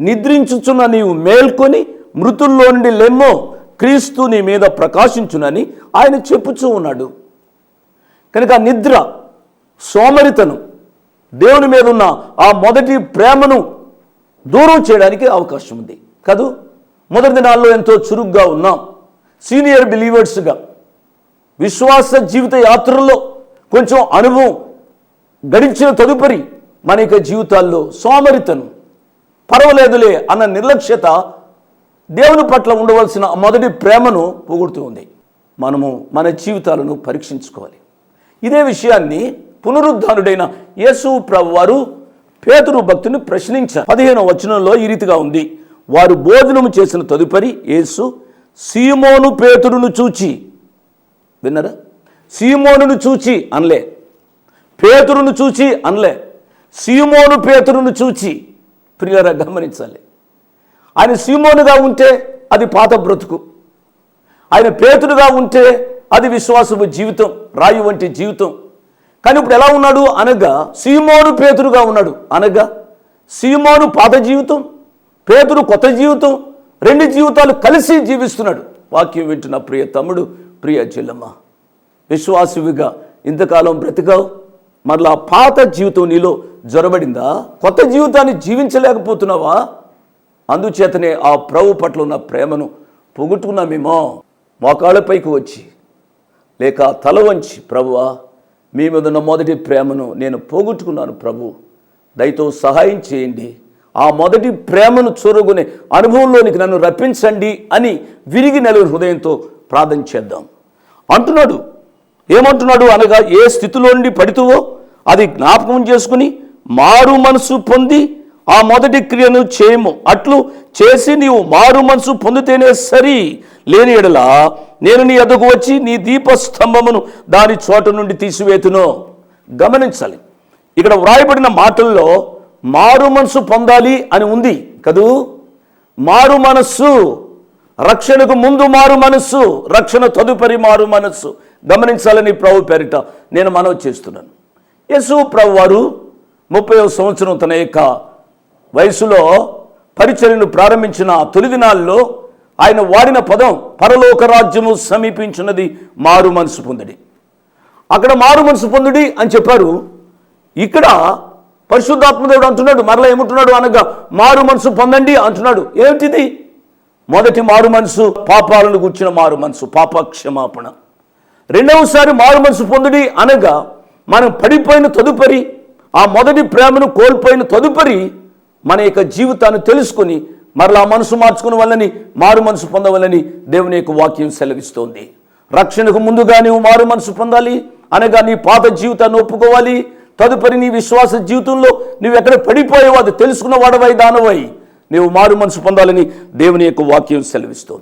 నిద్రించుచున్న నీవు మేల్కొని మృతుల్లో నుండి లెమ్మో క్రీస్తు నీ మీద ప్రకాశించునని ఆయన చెప్పుచూ ఉన్నాడు. కనుక ఆ నిద్ర సోమరితనం దేవుని మీద ఉన్న ఆ మొదటి ప్రేమను దూరం చేయడానికి అవకాశం ఉంది. కదూ? మొదటి దినాల్లో ఎంతో చురుగ్గా ఉన్నాం. సీనియర్ బిలీవర్స్గా విశ్వాస జీవిత యాత్రల్లో కొంచెం అనుభవం గడించిన తదుపరి మన యొక్క జీవితాల్లో సోమరితనం పర్వాలేదులే అన్న నిర్లక్ష్యత దేవుని పట్ల ఉండవలసిన మొదటి ప్రేమను పోగొడుతూ ఉంది. మనము మన జీవితాలను పరీక్షించుకోవాలి. ఇదే విషయాన్ని పునరుద్ధానుడైన యేసు ప్రభు వారు పేతురు భక్తుని ప్రశ్నించారు. పదిహేను వచనంలో ఈ రీతిగా ఉంది. వారు భోజనము చేసిన తదుపరి యేసు సీమోను పేతురును చూచి. విన్నారా? సీమోనును చూచి అనలే. పేతురును చూచి అనలే. సీమోను పేతురును చూచి. ప్రియర గమనించాలి. ఆయన సీమోనుగా ఉంటే అది పాత బ్రతుకు. ఆయన పేతుడుగా ఉంటే అది విశ్వాసపు జీవితం రాయి వంటి జీవితం. కానీ ఇప్పుడు ఎలా ఉన్నాడు? అనగా సీమోను పేతురుగా ఉన్నాడు. అనగా సీమోను పాత జీవితం పేతురు కొత్త జీవితం రెండు జీవితాలు కలిసి జీవిస్తున్నాడు. వాక్యం వింటున్న ప్రియ తమ్ముడు ప్రియ చెల్లమ్మ విశ్వాసువిగా ఇంతకాలం బ్రతికావు మరలా పాత జీవితం నీలో జ్వరబడిందా కొత్త జీవితాన్ని జీవించలేకపోతున్నావా? అందుచేతనే ఆ ప్రభు పట్ల ఉన్న ప్రేమను పొగుట్టుకున్నామేమో మోకాళ్ళపైకి వచ్చి లేక తల వంచి ప్రభువా మీ మీద ఉన్న మొదటి ప్రేమను నేను పోగొట్టుకున్నాను ప్రభు. దయతో సహాయం చేయండి. ఆ మొదటి ప్రేమను చూరగొనే అనుభవంలోనికి నన్ను రప్పించండి అని విరిగి నెలవు హృదయంతో ప్రార్థన చేద్దాం. అంటున్నాడు. ఏమంటున్నాడు అనగా ఏ స్థితిలో నుండి పడితువో అది జ్ఞాపకం చేసుకుని మారు మనసు పొంది ఆ మొదటి క్రియను చేయము. అట్లు చేసి నీవు మారు మనసు పొందితేనే సరి. లేని ఎడల నేను నీ ఎదుగు వచ్చి నీ దీపస్తంభమును దాని చోట నుండి తీసివేతును. గమనించాలి. ఇక్కడ వ్రాయబడిన మాటల్లో మారు మనసు పొందాలి అని ఉంది కదూ? మారు మనస్సు రక్షణకు ముందు మారు మనస్సు రక్షణ తదుపరి మారు మనస్సు. గమనించాలని ప్రభు పేరిట నేను మనవి చేస్తున్నాను. యేసు ప్రభు వారు ముప్పై సంవత్సరం తన యొక్క వయసులో పరిచర్యను ప్రారంభించిన తొలి దినాల్లో ఆయన వాడిన పదం పరలోక రాజ్యము సమీపించున్నది మారు మనసు పొందుడి. అక్కడ మారు మనసు పొందుడి అని చెప్పారు. ఇక్కడ పరిశుద్ధాత్మదేవుడు అంటున్నాడు మరలా ఏమంటున్నాడు అనగా మారు మనసు పొందండి అంటున్నాడు. ఏమిటిది? మొదటి మారు మనసు పాపాలను గుర్చిన మారు మనసు పాప క్షమాపణ రెండవసారి మారు మనసు పొందుడి అనగా మనం పడిపోయిన తదుపరి ఆ మొదటి ప్రేమను కోల్పోయిన తదుపరి మన యొక్క జీవితాన్ని తెలుసుకుని మరలా మనసు మార్చుకుని వల్లని మారు మనసు పొందవలని దేవుని యొక్క వాక్యం సెలవిస్తోంది. రక్షణకు ముందుగా నీవు మారు మనసు పొందాలి అనగా నీ పాత జీవితాన్ని ఒప్పుకోవాలి తదుపరి నీ విశ్వాస జీవితంలో నువ్వు ఎక్కడ పడిపోయావో అది తెలుసుకున్న వాడవై దానవై నీవు మారు మనసు పొందాలని దేవుని యొక్క వాక్యం సెలవిస్తోంది.